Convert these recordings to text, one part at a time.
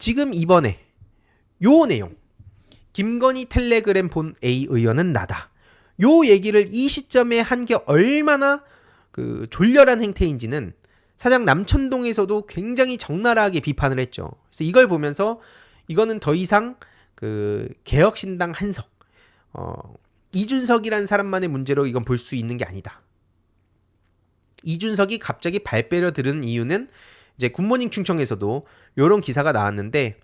지금 이번에 요 내용 김건희 텔레그램 본 A 의원은 나다. 요 얘기를 이 시점에 한 게 얼마나 그 졸렬한 행태인지는 사장 남천동에서도 굉장히 적나라하게 비판을 했죠. 그래서 이걸 보면서 이거는 더 이상 그 개혁신당 한석, 어, 이준석이라는 사람만의 문제로 이건 볼 수 있는 게 아니다. 이준석이 갑자기 발빼려 들은 이유는 이제 굿모닝 충청에서도 이런 기사가 나왔는데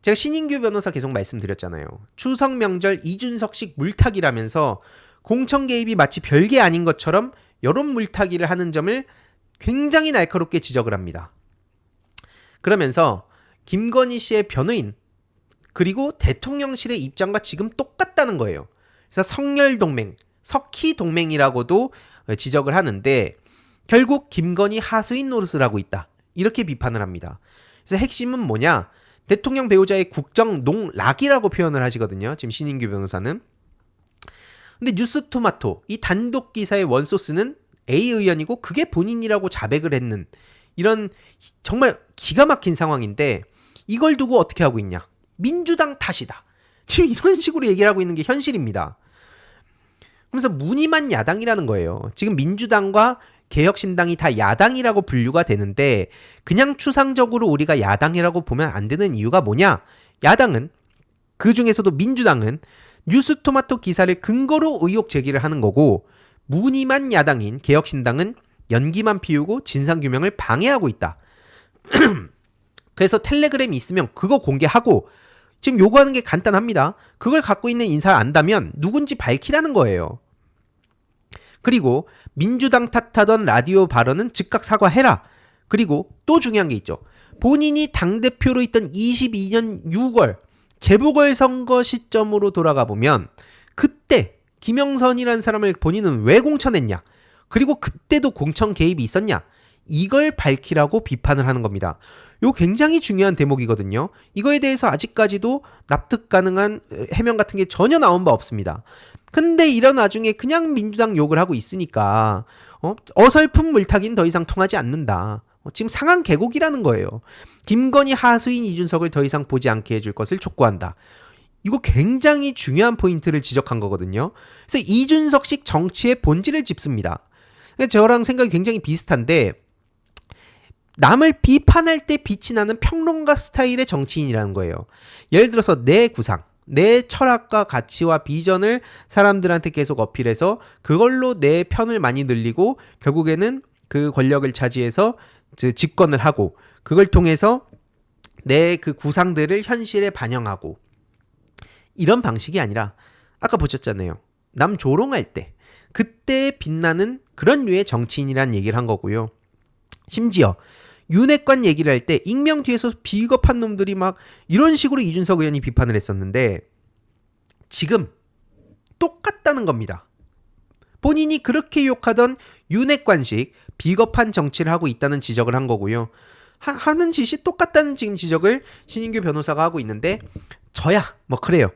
제가 신인규 변호사 계속 말씀드렸잖아요. 추석 명절 이준석식 물타기라면서 공천 개입이 마치 별게 아닌 것처럼 여론 물타기를 하는 점을 굉장히 날카롭게 지적을 합니다. 그러면서 김건희 씨의 변호인 그리고 대통령실의 입장과 지금 똑같다는 거예요. 그래서 성렬 동맹, 석희 동맹이라고도 지적을 하는데 결국 김건희 하수인 노릇을 하고 있다. 이렇게 비판을 합니다. 그래서 핵심은 뭐냐? 대통령 배우자의 국정 농락이라고 표현을 하시거든요. 지금 신인규 변호사는. 근데 뉴스 토마토 이 단독 기사의 원소스는 A 의원이고 그게 본인이라고 자백을 했는 이런 정말 기가 막힌 상황인데 이걸 두고 어떻게 하고 있냐? 민주당 탓이다. 지금 이런 식으로 얘기를 하고 있는 게 현실입니다. 그러면서 무늬만 야당이라는 거예요. 지금 민주당과 개혁신당이 다 야당이라고 분류가 되는데 그냥 추상적으로 우리가 야당이라고 보면 안 되는 이유가 뭐냐? 야당은 그 중에서도 민주당은 뉴스토마토 기사를 근거로 의혹 제기를 하는 거고 무늬만 야당인 개혁신당은 연기만 피우고 진상규명을 방해하고 있다. 그래서 텔레그램이 있으면 그거 공개하고 지금 요구하는 게 간단합니다. 그걸 갖고 있는 인사를 안다면 누군지 밝히라는 거예요. 그리고 민주당 탓하던 라디오 발언은 즉각 사과해라. 그리고 또 중요한 게 있죠. 본인이 당대표로 있던 22년 6월 재보궐선거 시점으로 돌아가 보면 그때 김영선이라는 사람을 본인은 왜 공천했냐? 그리고 그때도 공천 개입이 있었냐? 이걸 밝히라고 비판을 하는 겁니다. 요 굉장히 중요한 대목이거든요. 이거에 대해서 아직까지도 납득 가능한 해명 같은 게 전혀 나온 바 없습니다. 근데 이런 와중에 그냥 민주당 욕을 하고 있으니까 어? 어설픈 물타기는 더 이상 통하지 않는다. 어, 지금 상한 계곡이라는 거예요. 김건희 하수인 이준석을 더 이상 보지 않게 해줄 것을 촉구한다. 이거 굉장히 중요한 포인트를 지적한 거거든요. 그래서 이준석식 정치의 본질을 짚습니다. 저랑 생각이 굉장히 비슷한데 남을 비판할 때 빛이 나는 평론가 스타일의 정치인이라는 거예요. 예를 들어서 내 구상, 내 철학과 가치와 비전을 사람들한테 계속 어필해서 그걸로 내 편을 많이 늘리고 결국에는 그 권력을 차지해서 집권을 하고 그걸 통해서 내 그 구상들을 현실에 반영하고 이런 방식이 아니라 아까 보셨잖아요. 남 조롱할 때 그때 빛나는 그런 류의 정치인이란 얘기를 한 거고요. 심지어 윤핵관 얘기를 할 때 익명 뒤에서 비겁한 놈들이 막 이런 식으로 이준석 의원이 비판을 했었는데 지금 똑같다는 겁니다. 본인이 그렇게 욕하던 윤핵관식 비겁한 정치를 하고 있다는 지적을 한 거고요. 하, 하는 짓이 똑같다는 지금 지적을 신인규 변호사가 하고 있는데 저야 뭐 그래요.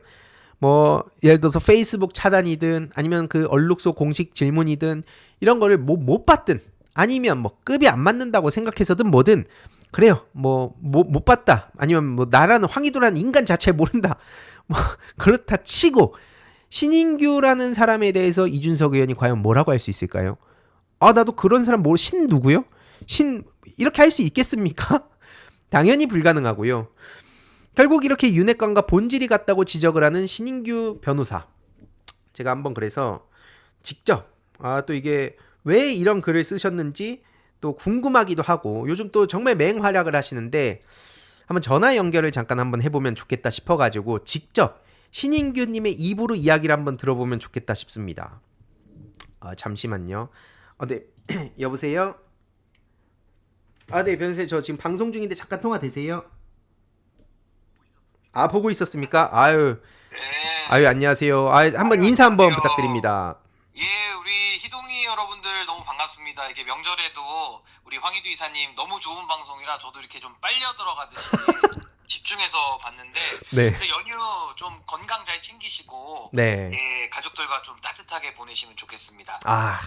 뭐 예를 들어서 페이스북 차단이든 아니면 그 얼룩소 공식 질문이든 이런 거를 뭐 못 봤든 아니면 뭐 급이 안 맞는다고 생각해서든 뭐든 그래요. 뭐못못 봤다. 아니면 뭐 나라는 황희도라는 인간 자체 모른다. 뭐 그렇다 치고 신인규라는 사람에 대해서 이준석 의원이 과연 뭐라고 할 수 있을까요? 아 나도 그런 사람 뭐 신 누구요? 신 이렇게 할 수 있겠습니까? 당연히 불가능하고요. 결국 이렇게 윤핵관과 본질이 같다고 지적을 하는 신인규 변호사. 제가 한번 그래서 직접 아 또 이게 왜 이런 글을 쓰셨는지 또 궁금하기도 하고 요즘 또 정말 맹활약을 하시는데 한번 전화 연결을 잠깐 한번 해보면 좋겠다 싶어가지고 직접 신인규님의 입으로 이야기를 한번 들어보면 좋겠다 싶습니다. 아, 잠시만요. 아, 네. 여보세요? 아, 네, 변호사님. 저 지금 방송 중인데 잠깐 통화 되세요? 아, 보고 있었습니까? 아유. 네. 아유, 안녕하세요. 아, 한번 인사 한번. 부탁드립니다. 예, 우리 반갑습니다. 이게 명절에도 우리 황희두 이사님 너무 좋은 방송이라 저도 이렇게 좀 빨려 들어가듯이 집중해서 봤는데 네. 근데 연휴 좀 건강 잘 챙기시고 네. 예, 가족들과 좀 따뜻하게 보내시면 좋겠습니다. 아,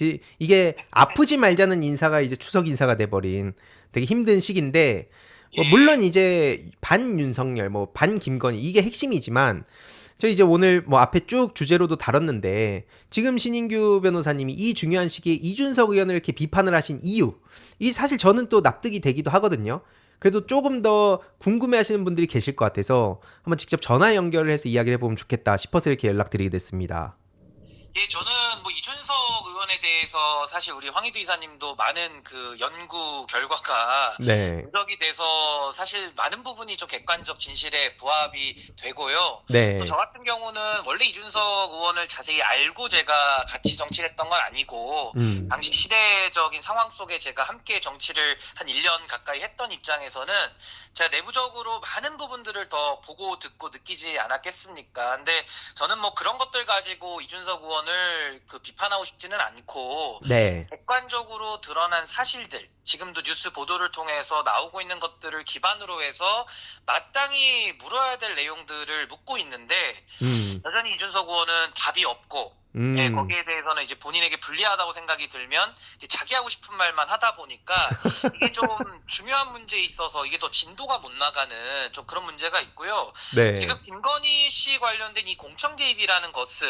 이- 이게 아프지 말자는 인사가 이제 추석 인사가 돼버린 되게 힘든 시기인데 뭐 예. 물론 이제 반 윤석열, 뭐 반 김건희 이게 핵심이지만 저 이제 오늘 뭐 앞에 쭉 주제로도 다뤘는데 지금 신인규 변호사님이 이 중요한 시기에 이준석 의원을 이렇게 비판을 하신 이유 이 사실 저는 또 납득이 되기도 하거든요. 그래도 조금 더 궁금해하시는 분들이 계실 것 같아서 한번 직접 전화 연결을 해서 이야기를 해보면 좋겠다 싶어서 이렇게 연락드리게 됐습니다. 예, 저는 뭐 이준석 의원에 대해서 사실 우리 황희두 이사님도 많은 그 연구 결과가 네, 누적이 돼서 사실 많은 부분이 좀 객관적 진실에 부합이 되고요. 네, 또 저 같은 경우는 원래 이준석 의원을 자세히 알고 제가 같이 정치를 했던 건 아니고 음, 당시 시대적인 상황 속에 제가 함께 정치를 한 1년 가까이 했던 입장에서는 제가 내부적으로 많은 부분들을 더 보고 듣고 느끼지 않았겠습니까? 근데 저는 뭐 그런 것들 가지고 이준석 의원을 그 비판하고 싶지는 않고 네, 객관적으로 드러난 사실들, 지금도 뉴스 보도를 통해서 나오고 있는 것들을 기반으로 해서 마땅히 물어야 될 내용들을 묻고 있는데 음, 여전히 이준석 의원은 답이 없고 음, 예, 거기에 대해서는 이제 본인에게 불리하다고 생각이 들면 이제 자기 하고 싶은 말만 하다 보니까 이게 좀 중요한 문제에 있어서 이게 더 진도가 못 나가는 좀 그런 문제가 있고요. 네, 지금 김건희 씨 관련된 이 공청 개입이라는 것은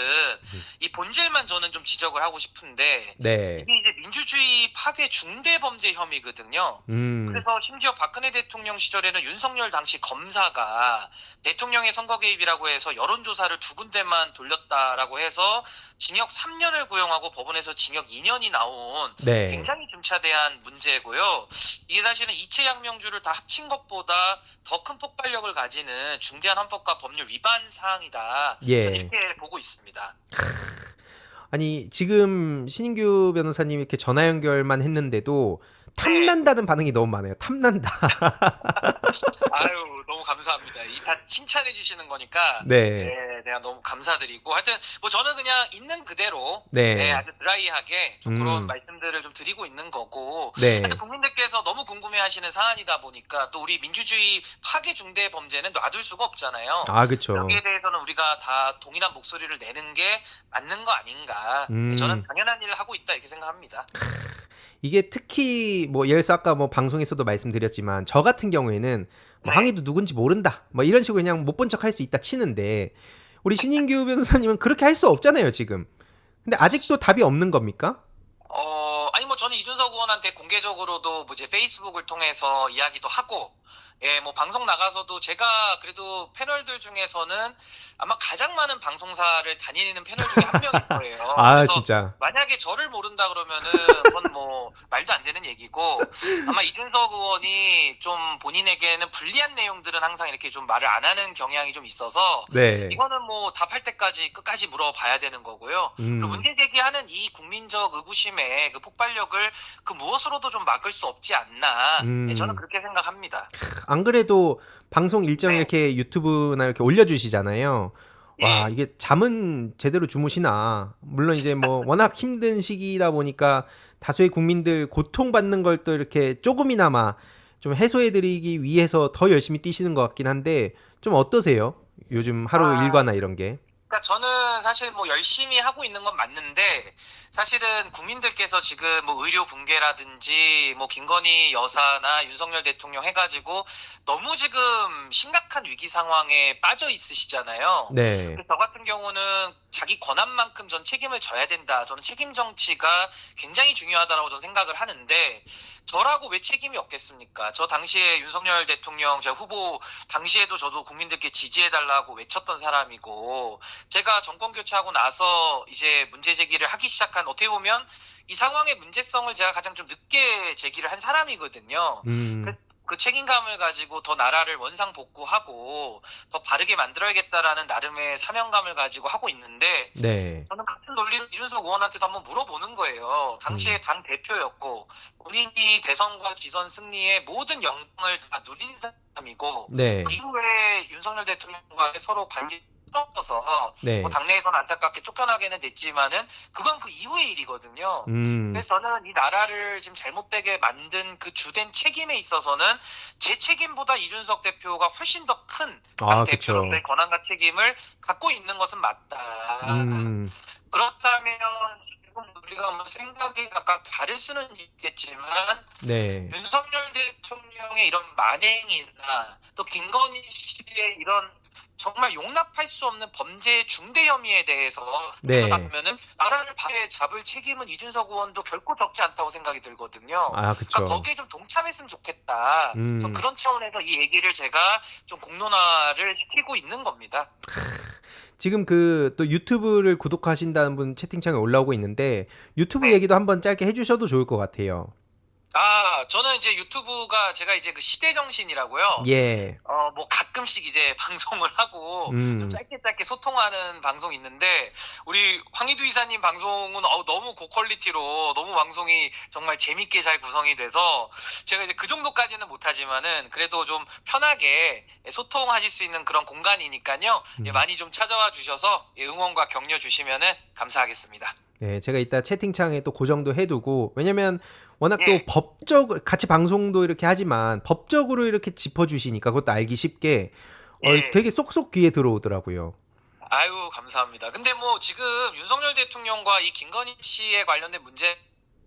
이 본질만 저는 좀 지적을 하고 싶은데 네, 이게 이제 민주주의 파괴 중대 범죄 혐의거든요. 음, 그래서 심지어 박근혜 대통령 시절에는 윤석열 당시 검사가 대통령의 선거 개입이라고 해서 여론조사를 두 군데만 돌렸다라고 해서 징역 3년을 구형하고 법원에서 징역 2년이 나온 네, 굉장히 중차대한 문제고요. 이게 사실은 이체 양명주를 다 합친 것보다 더 큰 폭발력을 가지는 중대한 헌법과 법률 위반 사항이다. 예. 저는 이렇게 보고 있습니다. 아니 지금 신인규 변호사님 이렇게 전화 연결만 했는데도 탐난다는 반응이 너무 많아요. 탐난다. 아유 너무 감사합니다. 이 다 칭찬해 주시는 거니까 네, 네, 내가 너무 감사드리고 하여튼 뭐 저는 그냥 있는 그대로 네, 네, 아주 드라이하게 좀 음. 그런 말씀들을 좀 드리고 있는 거고 네, 국민들께서 너무 궁금해하시는 사안이다 보니까 또 우리 민주주의 파괴 중대 범죄는 놔둘 수가 없잖아요. 아 그렇죠. 여기에 대해서는 우리가 다 동일한 목소리를 내는 게 맞는 거 아닌가. 음. 저는 당연한 일을 하고 있다 이렇게 생각합니다. 이게 특히 뭐 예를 들어 아까 뭐 방송에서도 말씀드렸지만 저 같은 경우에는 뭐 네. 항의도 누군지 모른다. 뭐 이런 식으로 그냥 못 본 척 할 수 있다 치는데 우리 신인규 변호사님은 그렇게 할 수 없잖아요 지금. 근데 아직도 답이 없는 겁니까? 어, 아니 뭐 저는 이준석 의원한테 공개적으로도 뭐 이제 페이스북을 통해서 이야기도 하고 예, 뭐 방송 나가서도 제가 그래도 패널들 중에서는 아마 가장 많은 방송사를 다니는 패널 중에 한 명일 거예요. 아 그래서 진짜. 만약에 저를 모른다 그러면은 그건 뭐 말도 안 되는 얘기고 아마 이준석 의원이 좀 본인에게는 불리한 내용들은 항상 이렇게 좀 말을 안 하는 경향이 좀 있어서 네. 이거는 뭐 답할 때까지 끝까지 물어봐야 되는 거고요. 음. 문제 제기하는 이 국민적 의구심의 그 폭발력을 그 무엇으로도 좀 막을 수 없지 않나. 음. 네, 저는 그렇게 생각합니다. 안 그래도 방송 일정 네. 이렇게 유튜브나 이렇게 올려주시잖아요. 와 예. 이게 잠은 제대로 주무시나 물론 이제 뭐 워낙 힘든 시기다 보니까 다수의 국민들 고통받는 걸 또 이렇게 조금이나마 좀 해소해드리기 위해서 더 열심히 뛰시는 것 같긴 한데 좀 어떠세요? 요즘 하루 아. 일과나 이런 게. 그러니까 저는 사실 뭐 열심히 하고 있는 건 맞는데 사실은 국민들께서 지금 뭐 의료 붕괴라든지 뭐 김건희 여사나 윤석열 대통령 해가지고 너무 지금 심각한 위기 상황에 빠져 있으시잖아요. 네. 저 같은 경우는 자기 권한만큼 전 책임을 져야 된다. 저는 책임 정치가 굉장히 중요하다라고 저는 생각을 하는데 저라고 왜 책임이 없겠습니까? 저 당시에 윤석열 대통령 제가 후보 당시에도 저도 국민들께 지지해달라고 외쳤던 사람이고 제가 정권 교체하고 나서 이제 문제 제기를 하기 시작한 어떻게 보면 이 상황의 문제성을 제가 가장 좀 늦게 제기를 한 사람이거든요. 음. 그 책임감을 가지고 더 나라를 원상 복구하고 더 바르게 만들어야겠다라는 나름의 사명감을 가지고 하고 있는데 네. 저는 같은 논리를 이준석 의원한테도 한번 물어보는 거예요. 당시에 당 대표였고 본인이 대선과 지선 승리의 모든 영광을 다 누린 사람이고 네. 그 이후에 윤석열 대통령과의 서로 관계 틀어져서 네. 뭐 당내에서는 안타깝게 쫓겨나게는 됐지만은 그건 그 이후의 일이거든요. 음. 그래서 저는 이 나라를 지금 잘못되게 만든 그 주된 책임에 있어서는 제 책임보다 이준석 대표가 훨씬 더큰 아. 대표로서의 권한과 책임을 갖고 있는 것은 맞다. 음. 그렇다면 우리가 뭐 생각이 각각 다를 수는 있겠지만 네. 윤석열 대통령의 이런 만행이나 또 김건희 씨의 이런 정말 용납할 수 없는 범죄 중대 혐의에 대해서 네. 생각하면은 나라를 바에 잡을 책임은 이준석 의원도 결코 적지 않다고 생각이 들거든요. 아, 그쵸. 그러니까 거기에 좀 동참했으면 좋겠다. 음. 좀 그런 차원에서 이 얘기를 제가 좀 공론화를 시키고 있는 겁니다. 지금 그 또 유튜브를 구독하신다는 분 채팅창에 올라오고 있는데 유튜브 네. 얘기도 한번 짧게 해주셔도 좋을 것 같아요. 아, 저는 이제 유튜브가 제가 이제 그 시대 정신이라고요. 예. 어, 뭐 가끔씩 이제 방송을 하고 음. 좀 짧게 짧게 소통하는 방송 있는데 우리 황희두 이사님 방송은 어우, 너무 고퀄리티로 너무 방송이 정말 재밌게 잘 구성이 돼서 제가 이제 그 정도까지는 못하지만은 그래도 좀 편하게 소통하실 수 있는 그런 공간이니까요. 예, 음. 많이 좀 찾아와 주셔서 예, 응원과 격려 주시면은 감사하겠습니다. 네, 제가 이따 채팅창에 또 고정도 해두고 왜냐면 워낙 예. 또 법적 같이 방송도 이렇게 하지만 법적으로 이렇게 짚어주시니까 그것도 알기 쉽게 어, 예. 되게 쏙쏙 귀에 들어오더라고요. 아유 감사합니다. 근데 뭐 지금 윤석열 대통령과 이 김건희 씨에 관련된 문제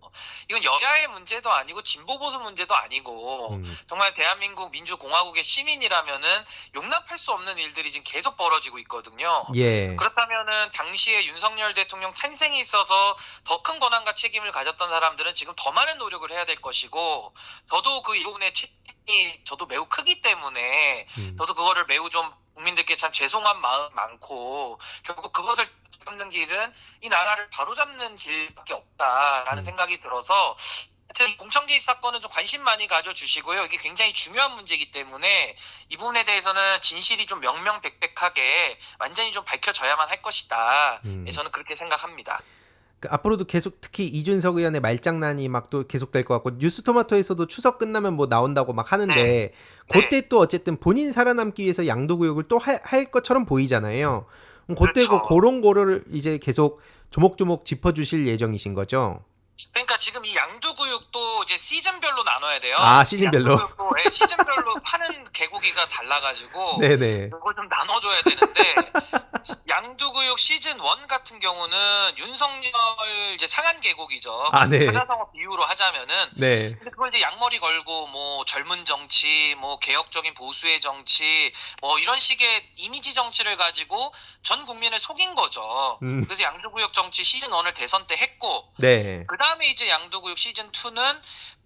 어, 이건 여야의 문제도 아니고 진보 보수 문제도 아니고 음. 정말 대한민국 민주공화국의 시민이라면은 용납할 수 없는 일들이 지금 계속 벌어지고 있거든요. 예. 그렇다면은 당시에 윤석열 대통령 탄생에 있어서 더 큰 권한과 책임을 가졌던 사람들은 지금 더 많은 노력을 해야 될 것이고 저도 그이 부분에 책임이 저도 매우 크기 때문에 음. 저도 그거를 매우 좀 국민들께 참 죄송한 마음 많고 결국 그것을 잡는 길은 이 나라를 바로잡는 길밖에 없다라는 음. 생각이 들어서 하여튼 개입 사건은 좀 관심 많이 가져주시고요. 이게 굉장히 중요한 문제이기 때문에 이 부분에 대해서는 진실이 좀 명명백백하게 완전히 좀 밝혀져야만 할 것이다. 음. 네, 저는 그렇게 생각합니다. 그 앞으로도 계속 특히 이준석 의원의 말장난이 막 또 계속될 것 같고 뉴스토마토에서도 추석 끝나면 뭐 나온다고 막 하는데 네. 그때 또 어쨌든 본인 살아남기 위해서 양도구역을 또 할 것처럼 보이잖아요. 그때 그렇죠. 그 그런 거를 이제 계속 조목조목 짚어주실 예정이신 거죠? 그러니까 양두구육도 이제 시즌별로 나눠야 돼요. 아, 시즌별로? 양두구육도, 네, 시즌별로 파는 개고기가 달라가지고 네네. 그걸 좀 나눠줘야 되는데 양두구육 시즌 1 같은 경우는 윤석열 이제 상한 계곡이죠. 아, 네. 사자성어 비유로 하자면은 네. 근데 그걸 이제 양머리 걸고 뭐 젊은 정치, 뭐 개혁적인 보수의 정치, 뭐 이런 식의 이미지 정치를 가지고 전 국민을 속인 거죠. 음. 그래서 양두구역 정치 시즌 1을 대선 때 했고 네. 그 다음에 이제 양도구역 시즌 2는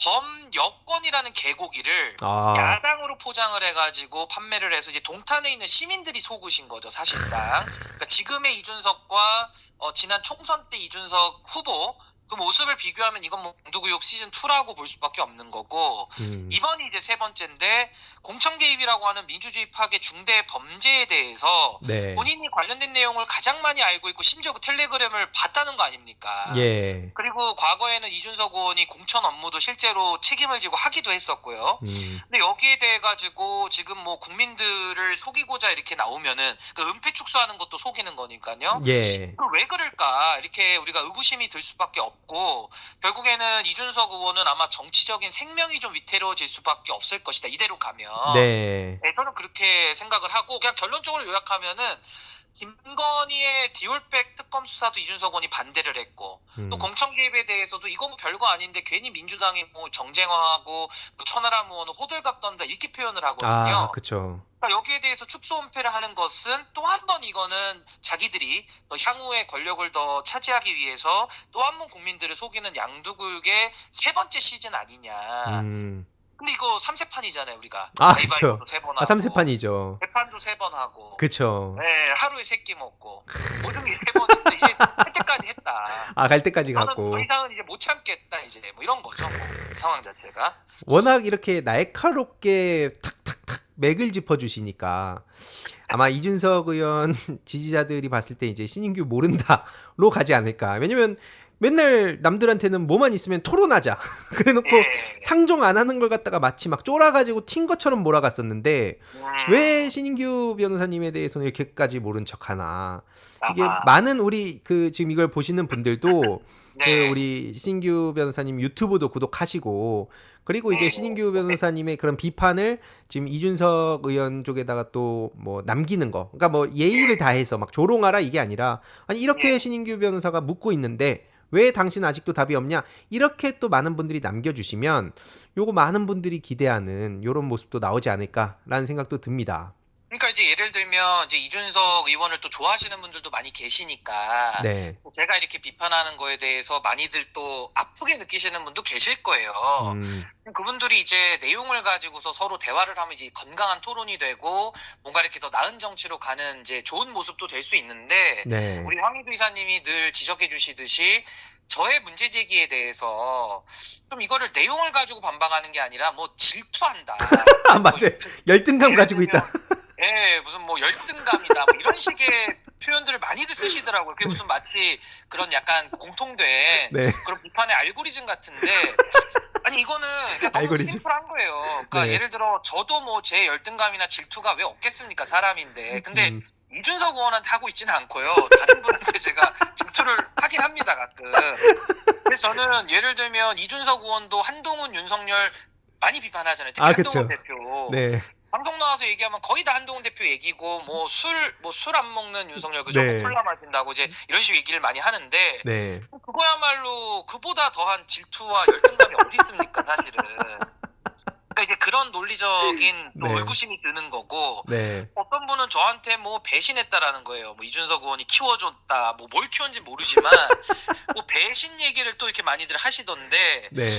범여권이라는 개고기를 아. 야당으로 포장을 해가지고 판매를 해서 이제 동탄에 있는 시민들이 속으신 거죠 사실상. 그러니까 지금의 이준석과 어, 지난 총선 때 이준석 후보 그 모습을 비교하면 이건 뭐 양도구역 시즌 2라고 볼 수밖에 없는 거고 음. 이번이 이제 세 번째인데 공천 개입이라고 하는 민주주의 파괴 중대 범죄에 대해서 네. 본인이 관련된 내용을 가장 많이 알고 있고 심지어 그 텔레그램을 봤다는 거 아닙니까? 예. 그리고 과거에는 이준석 의원이 공천 업무도 실제로 책임을 지고 하기도 했었고요. 음. 근데 여기에 대해 가지고 지금 뭐 국민들을 속이고자 이렇게 나오면은 그 은폐 축소하는 것도 속이는 거니까요. 예. 그 왜 그럴까 이렇게 우리가 의구심이 들 수밖에 없고 결국에는 이준석 의원은 아마 정치적인 생명이 좀 위태로워질 수밖에 없을 것이다 이대로 가면 네. 네, 저는 그렇게 생각을 하고 그냥 결론적으로 요약하면은 김건희의 디올백 특검 수사도 이준석 의원이 반대를 했고 음. 또 공천 개입에 대해서도 이거 뭐 별거 아닌데 괜히 민주당이 뭐 정쟁화하고 뭐 천하람 의원은 호들갑 떤다 이렇게 표현을 하거든요. 아. 그러니까 여기에 대해서 축소 은폐를 하는 것은 또 한 번 이거는 자기들이 더 향후에 권력을 더 차지하기 위해서 또 한 번 국민들을 속이는 양두국의 세 번째 시즌 아니냐. 음. 근데 이거 3세판이잖아요, 우리가. 아, 가위바위보도 세번 하고. 아, 삼세판이죠. 재판도 세 번 하고. 그쵸. 네, 하루에 세 끼 먹고. 모든 게세 번인데 이제 할 때까지 했다. 아, 갈 때까지 갔고. 더 이상은 이제 못 참겠다 이제 뭐 이런 거죠 뭐, 상황 자체가 워낙 이렇게 날카롭게 탁탁탁 맥을 짚어주시니까 아마 이준석 의원 지지자들이 봤을 때 이제 신인규 모른다로 가지 않을까. 왜냐면 맨날 남들한테는 뭐만 있으면 토론하자. 그래놓고 예. 상종 안 하는 걸 갖다가 마치 막 쫄아가지고 튄 것처럼 몰아갔었는데 음, 왜 신인규 변호사님에 대해서는 이렇게까지 모른 척하나. 이게 아하. 많은 우리 그 지금 이걸 보시는 분들도 네. 그 우리 신규 변호사님 유튜브도 구독하시고 그리고 이제 네. 신인규 변호사님의 그런 비판을 지금 이준석 의원 쪽에다가 또 뭐 남기는 거. 그러니까 뭐 예의를 다해서 막 조롱하라 이게 아니라 아니 이렇게 네. 신인규 변호사가 묻고 있는데 왜 당신 아직도 답이 없냐? 이렇게 또 많은 분들이 남겨주시면 요거 많은 분들이 기대하는 요런 모습도 나오지 않을까라는 생각도 듭니다. 그러니까 이제 예를 들면 이제 이준석 의원을 또 좋아하시는 분들도 많이 계시니까 네. 제가 이렇게 비판하는 거에 대해서 많이들 또 아프게 느끼시는 분도 계실 거예요. 음, 그분들이 이제 내용을 가지고서 서로 대화를 하면 이제 건강한 토론이 되고 뭔가 이렇게 더 나은 정치로 가는 이제 좋은 모습도 될 수 있는데 네. 우리 황희도 이사님이 늘 지적해 주시듯이 저의 문제 제기에 대해서 좀 이거를 내용을 가지고 반박하는 게 아니라 뭐 질투한다. 아, 맞아요. 열등감 가지고 있다. 예, 무슨 뭐 열등감이다. 뭐 이런 식의 표현들을 많이들 쓰시더라고요. 그게 무슨 마치 그런 약간 공통된 네. 그런 비판의 알고리즘 같은데 아니 이거는 그냥 너무 알고리즘. 심플한 거예요. 그러니까 네. 예를 들어 저도 뭐 제 열등감이나 질투가 왜 없겠습니까 사람인데 근데 음, 이준석 의원한테 하고 있지는 않고요. 다른 분한테 제가 질투를 하긴 합니다 가끔. 그래서 저는 예를 들면 이준석 의원도 한동훈 윤석열 많이 비판하잖아요. 특히 아, 한동훈 그쵸. 대표. 네. 방송 나와서 얘기하면 거의 다 한동훈 대표 얘기고 뭐 술 뭐 술 안 먹는 윤석열 그죠? 네. 뭐 콜라 마신다고 이제 이런 식으로 얘기를 많이 하는데 네. 그거야말로 그보다 더한 질투와 열등감이 어디 있습니까 사실은. 그러니까 이제 그런 논리적인 또 네. 의구심이 드는 거고 네. 어떤 분은 저한테 뭐 배신했다라는 거예요. 뭐 이준석 의원이 키워줬다, 뭐 뭘 키웠는지 모르지만 뭐 배신 얘기를 또 이렇게 많이들 하시던데 네.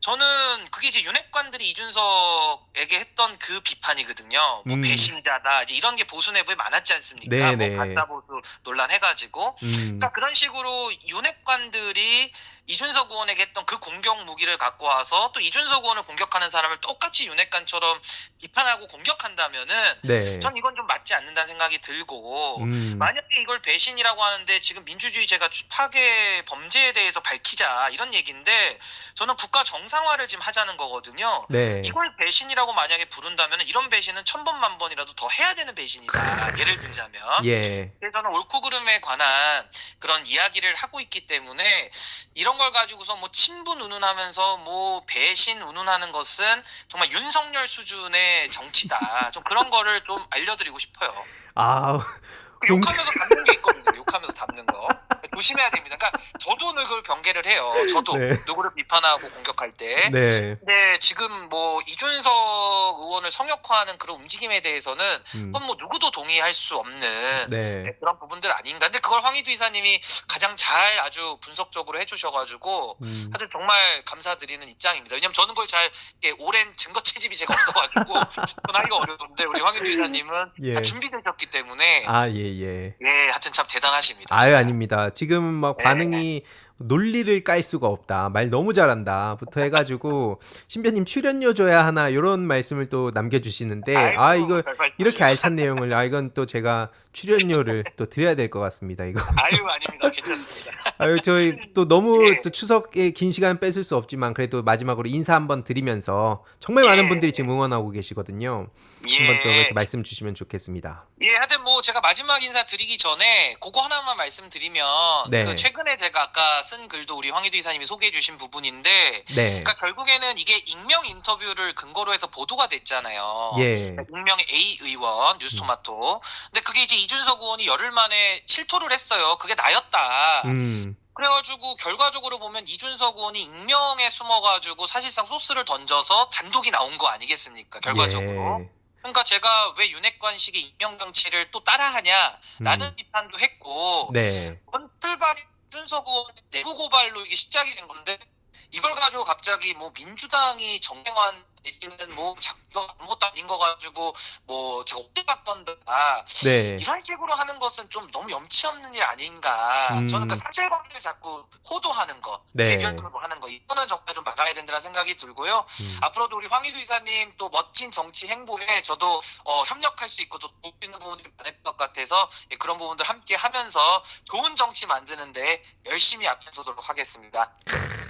저는 그게 이제 윤핵관들이 이준석에게 했던 그 비판이거든요. 뭐 음. 배신자다, 이제 이런 게 보수 내부에 많았지 않습니까? 네, 네. 뭐 가짜 보수 논란 해가지고. 음. 그러니까 그런 식으로 윤핵관들이 이준석 의원에게 했던 그 공격 무기를 갖고 와서 또 이준석 의원을 공격하는 사람을 똑같이 윤핵관처럼 비판하고 공격한다면은 네. 전 이건 좀 맞지 않는다는 생각이 들고 음. 만약에 이걸 배신이라고 하는데 지금 민주주의제가 파괴 범죄에 대해서 밝히자 이런 얘기인데 저는 국가 정상화를 지금 하자는 거거든요. 네. 이걸 배신이라고 만약에 부른다면 이런 배신은 천 번 만 번이라도 더 해야 되는 배신이다. 예를 들자면. 예. 그래서 저는 옳고 그름에 관한 그런 이야기를 하고 있기 때문에 이런 걸 가지고서 뭐 친분 운운하면서 뭐 배신 운운하는 것은 정말 윤석열 수준의 정치다. 좀 그런 거를 좀 알려드리고 싶어요. 아, 그 욕하면서 담는 게 있거든요. 욕하면서 담는 거. 조심해야 됩니다. 그러니까 저도 늘 그걸 경계를 해요. 저도 네. 누구를 비판하고 공격할 때. 네. 근데 지금 뭐 이준석 의원을 성역화하는 그런 움직임에 대해서는 음. 그건 뭐 누구도 동의할 수 없는 네. 네, 그런 부분들 아닌가. 근데 그걸 황희두 이사님이 가장 잘 아주 분석적으로 해주셔가지고 음. 사실 정말 감사드리는 입장입니다. 왜냐면 저는 그걸 잘 오랜 증거 채집이 제가 없어가지고 그건 하기가 어려운데 우리 황희두 이사님은 예. 다 준비되셨기 때문에 아, 예, 예. 예, 하여튼 참 대단하십니다. 아유, 진짜. 아닙니다. 지금 막 네. 반응이 논리를 깔 수가 없다. 말 너무 잘한다.부터 해가지고 신변님 출연료 줘야 하나 이런 말씀을 또 남겨주시는데 아이고, 아 이거 별. 이렇게 알찬 내용을 아 이건 또 제가 출연료를 또 드려야 될 것 같습니다. 이거 아유 아닙니다. 괜찮습니다. 아유 저희 또 너무 예. 또 추석에 긴 시간 뺏을 수 없지만 그래도 마지막으로 인사 한번 드리면서 정말 많은 예. 분들이 지금 응원하고 계시거든요. 한번 또 이렇게 말씀 주시면 좋겠습니다. 예, 하여튼 뭐 제가 마지막 인사 드리기 전에 그거 하나만 말씀드리면 네. 그 최근에 제가 아까 쓴 글도 우리 황희두 이사님이 소개해 주신 부분인데 네. 그러니까 결국에는 이게 익명 인터뷰를 근거로 해서 보도가 됐잖아요. 예. 익명의 A 의원 뉴스토마토. 근데 그게 이제 이준석 의원이 열흘 만에 실토를 했어요. 그게 나였다. 음. 그래가지고 결과적으로 보면 이준석 의원이 익명에 숨어가지고 사실상 소스를 던져서 단독이 나온 거 아니겠습니까? 결과적으로. 예. 그러니까 제가 왜 윤핵관식의 익명 정치를 또 따라하냐라는 음. 비판도 했고 네. 원틀발이 의원 내부 고발로 이게 시작이 된 건데 이걸 가지고 갑자기 뭐 민주당이 정쟁한 내지는 뭐 자기가 아무것도 아닌 거 가지고 뭐 제가 어디 갔던다 네. 이런 식으로 하는 것은 좀 너무 염치 없는 일 아닌가 음. 저는 그 사실관계를 자꾸 호도하는 거 네. 대변으로 하는 거 이거는 정말 좀 막아야 된다는 생각이 들고요 음. 앞으로도 우리 황희두 이사님 또 멋진 정치 행보에 저도 어, 협력할 수 있고 또 도울 수 있는 부분들이 많을 것 같아서 예, 그런 부분들 함께 하면서 좋은 정치 만드는데 열심히 앞장서도록 하겠습니다.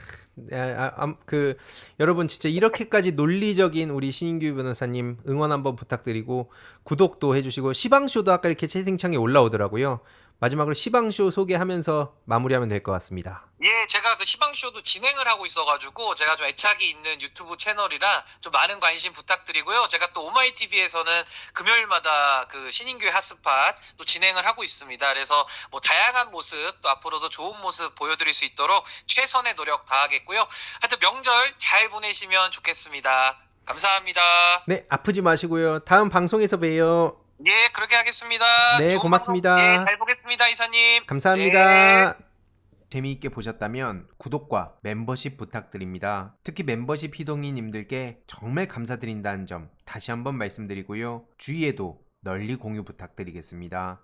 아, 아, 아, 그 여러분 진짜 이렇게까지 논리적인 우리 신인규 변호사님 응원 한번 부탁드리고 구독도 해주시고 시방쇼도 아까 이렇게 채팅창에 올라오더라고요. 마지막으로 시방쇼 소개하면서 마무리하면 될 것 같습니다. 예, 제가 그 시방쇼도 진행을 하고 있어가지고 제가 좀 애착이 있는 유튜브 채널이라 좀 많은 관심 부탁드리고요. 제가 또 오마이TV에서는 금요일마다 그 신인교회 핫스팟 또 진행을 하고 있습니다. 그래서 뭐 다양한 모습 또 앞으로도 좋은 모습 보여드릴 수 있도록 최선의 노력 다하겠고요. 하여튼 명절 잘 보내시면 좋겠습니다. 감사합니다. 네, 아프지 마시고요. 다음 방송에서 봬요. 예, 그렇게 하겠습니다. 네, 좋은 고맙습니다. 방송, 예, 잘 보겠습니다, 이사님. 감사합니다. 재미있게 보셨다면 구독과 멤버십 부탁드립니다. 특히 멤버십 희동이님들께 정말 감사드린다는 점 다시 한번 말씀드리고요. 주위에도 널리 공유 부탁드리겠습니다.